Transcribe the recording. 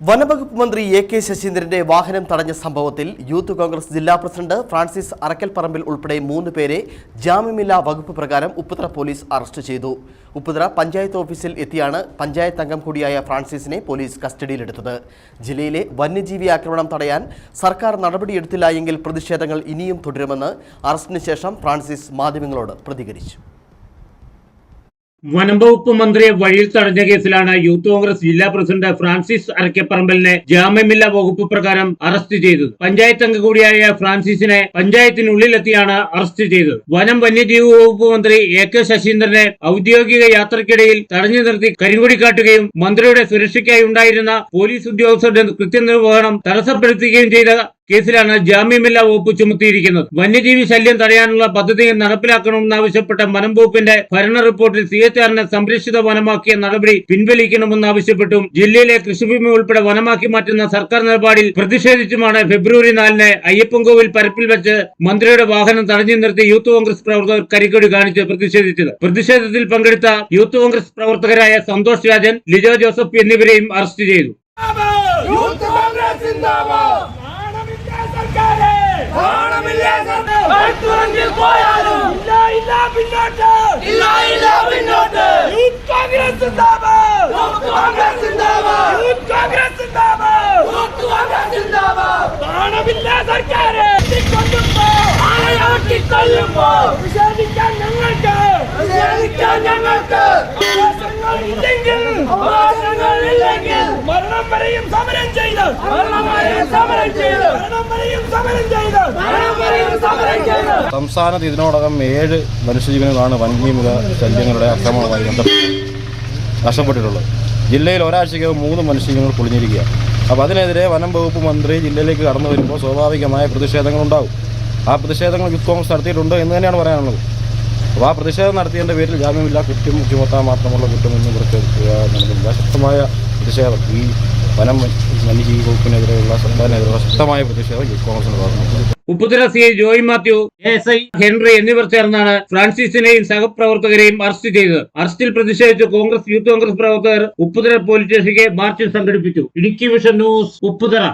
വനവകുപ്പ് മന്ത്രി A K ശശീന്ദ്രന്റെ വാഹനം തടഞ്ഞ സംഭവത്തിൽ യൂത്ത് കോൺഗ്രസ് ജില്ലാ പ്രസിഡന്റ് ഫ്രാൻസിസ് അറക്കൽപ്പറമ്പിൽ ഉൾപ്പെടെ മൂന്ന് പേരെ ജാമ്യമില്ലാ വകുപ്പ് പ്രകാരം ഉപ്പുതറ പോലീസ് അറസ്റ്റ് ചെയ്തു. ഉപ്പുതറ പഞ്ചായത്ത് ഓഫീസിൽ എത്തിയാണ് പഞ്ചായത്ത് അംഗം കൂടിയായ ഫ്രാൻസിസിനെ പോലീസ് കസ്റ്റഡിയിലെടുത്തത്. ജില്ലയിലെ വന്യജീവി ആക്രമണം തടയാൻ സർക്കാർ നടപടിയെടുത്തില്ല എങ്കിൽ പ്രതിഷേധങ്ങൾ ഇനിയും തുടരുമെന്ന് അറസ്റ്റിന് ശേഷം ഫ്രാൻസിസ് മാധ്യമങ്ങളോട് പ്രതികരിച്ചു. വനം വകുപ്പ് മന്ത്രിയെ വഴിയിൽ തടഞ്ഞ കേസിലാണ് യൂത്ത് കോൺഗ്രസ് ജില്ലാ പ്രസിഡന്റ് ഫ്രാൻസിസ് അരക്കപ്പറമ്പലിനെ ജാമ്യമില്ലാ വകുപ്പ് പ്രകാരം അറസ്റ്റ് ചെയ്തത്. പഞ്ചായത്ത് അംഗ കൂടിയായ ഫ്രാൻസിസിനെ പഞ്ചായത്തിനുള്ളിലെത്തിയാണ് അറസ്റ്റ് ചെയ്തത്. വനം വന്യജീവി വകുപ്പ് മന്ത്രി എ കെ ശശീന്ദ്രനെ ഔദ്യോഗിക യാത്രക്കിടയിൽ തടഞ്ഞു നിർത്തി കരിങ്കുടി കാട്ടുകയും മന്ത്രിയുടെ സുരക്ഷയ്ക്കായി ഉണ്ടായിരുന്ന പോലീസ് ഉദ്യോഗസ്ഥരുടെ കൃത്യനിർവഹണം തടസ്സപ്പെടുത്തുകയും ചെയ്ത കേസിലാണ് ജാമ്യമില്ലാ വകുപ്പ് ചുമത്തിയിരിക്കുന്നത്. വന്യജീവി ശല്യം തടയാനുള്ള പദ്ധതി നടപ്പിലാക്കണമെന്നാവശ്യപ്പെട്ട വനം വകുപ്പിന്റെ ഭരണ റിപ്പോർട്ടിൽ സി എച്ച് ആറിനെ സംരക്ഷിത വനമാക്കിയ നടപടി പിൻവലിക്കണമെന്നാവശ്യപ്പെട്ടും ജില്ലയിലെ കൃഷിഭൂമി ഉൾപ്പെടെ വനമാക്കി മാറ്റുന്ന സർക്കാർ നിലപാടിൽ പ്രതിഷേധിച്ചുമാണ് ഫെബ്രുവരി നാലിന് അയ്യപ്പൻകോവിൽ പരപ്പിൽ വെച്ച് മന്ത്രിയുടെ വാഹനം തടഞ്ഞു നിർത്തി യൂത്ത് കോൺഗ്രസ് പ്രവർത്തകർ കരിക്കൊടി കാണിച്ച് പ്രതിഷേധിച്ചത്. പ്രതിഷേധത്തിൽ പങ്കെടുത്ത യൂത്ത് കോൺഗ്രസ് പ്രവർത്തകരായ സന്തോഷ് രാജൻ ലിജോ ജോസഫ് എന്നിവരെയും അറസ്റ്റ് ചെയ്തു യൂത്ത് കോൺഗ്രസ് സിന്ദാബാദ് നാണമില്ല സർക്കാരെ നാണമില്ല സർക്കാർ? പോയാലും ഇല്ല ഇല്ല പിന്നോട്ട്. ഇല്ല ഇല്ല പിന്നോട്ട്. യൂത്ത് കോൺഗ്രസ് സിന്ദാബാദ് യൂത്ത് കോൺഗ്രസ് സിന്ദാബാദ് യൂത്ത് കോൺഗ്രസ് സിന്ദാബാദ് യൂത്ത് കോൺഗ്രസ് സിന്ദാബാദ് നാണമില്ല സർക്കാരെ. കൊല്ലുമ്പോ ആളെ കൊല്ലുമ്പോ വിശേഷിക്കാൻ ഞങ്ങൾക്ക്. വിശേഷിക്കാൻ ഞങ്ങൾക്ക്. അവകാശങ്ങൾ ഇല്ലെങ്കിൽ അവകാശങ്ങൾ ഇല്ലെങ്കിൽ മരണം വരെയും സമരം ചെയ്ത്. സമരം സമരം സമരം സംസ്ഥാനത്ത് ഇതിനോടകം ഏഴ് മനുഷ്യജീവനുകളാണ് വന്യമൃഗ ശല്യങ്ങളുടെ അക്രമവുമായി നഷ്ടപ്പെട്ടിട്ടുള്ളത്. ജില്ലയിൽ ഒരാഴ്ചയ്ക്കകം മൂന്ന് മനുഷ്യജീവനങ്ങൾ പൊളിഞ്ഞിരിക്കുക അപ്പോൾ അതിനെതിരെ വനം വകുപ്പ് മന്ത്രി ജില്ലയിലേക്ക് കടന്നു വരുമ്പോൾ സ്വാഭാവികമായ പ്രതിഷേധങ്ങളുണ്ടാവും ആ പ്രതിഷേധങ്ങൾ യൂത്ത് കോൺഗ്രസ് നടത്തിയിട്ടുണ്ട് എന്ന് തന്നെയാണ് പറയാനുള്ളത്. അപ്പോൾ ആ പ്രതിഷേധം നടത്തിയതിന്റെ പേരിൽ ജാമ്യമില്ല കുറ്റം ചുമത്താൻ മാത്രമുള്ള കുറ്റമൊന്നും പ്രത്യേകിക്കുക നടന്നില്ല ശക്തമായ പ്രതിഷേധം. ഈ വനം വന്യജീവി വകുപ്പിനെതിരെയുള്ള സർക്കാരിനെതിരെയുള്ള ശക്തമായ പ്രതിഷേധം യൂത്ത് കോൺഗ്രസിന്റെ ഭാഗത്തുനിന്ന് Upputhala C I Joy Mathew S I Henry എന്നിവർ ചേർന്നാണ് ഫ്രാൻസിസിനെയും സഹപ്രവർത്തകരെയും അറസ്റ്റ് ചെയ്തത്. അറസ്റ്റിൽ പ്രതിഷേധിച്ച് കോൺഗ്രസ് യൂത്ത് കോൺഗ്രസ് പ്രവർത്തകർ ഉപ്പുതല പോലീസ് സ്റ്റേഷനിലേക്ക് മാർച്ച് സംഘടിപ്പിച്ചു. Idukki vision news Upputhala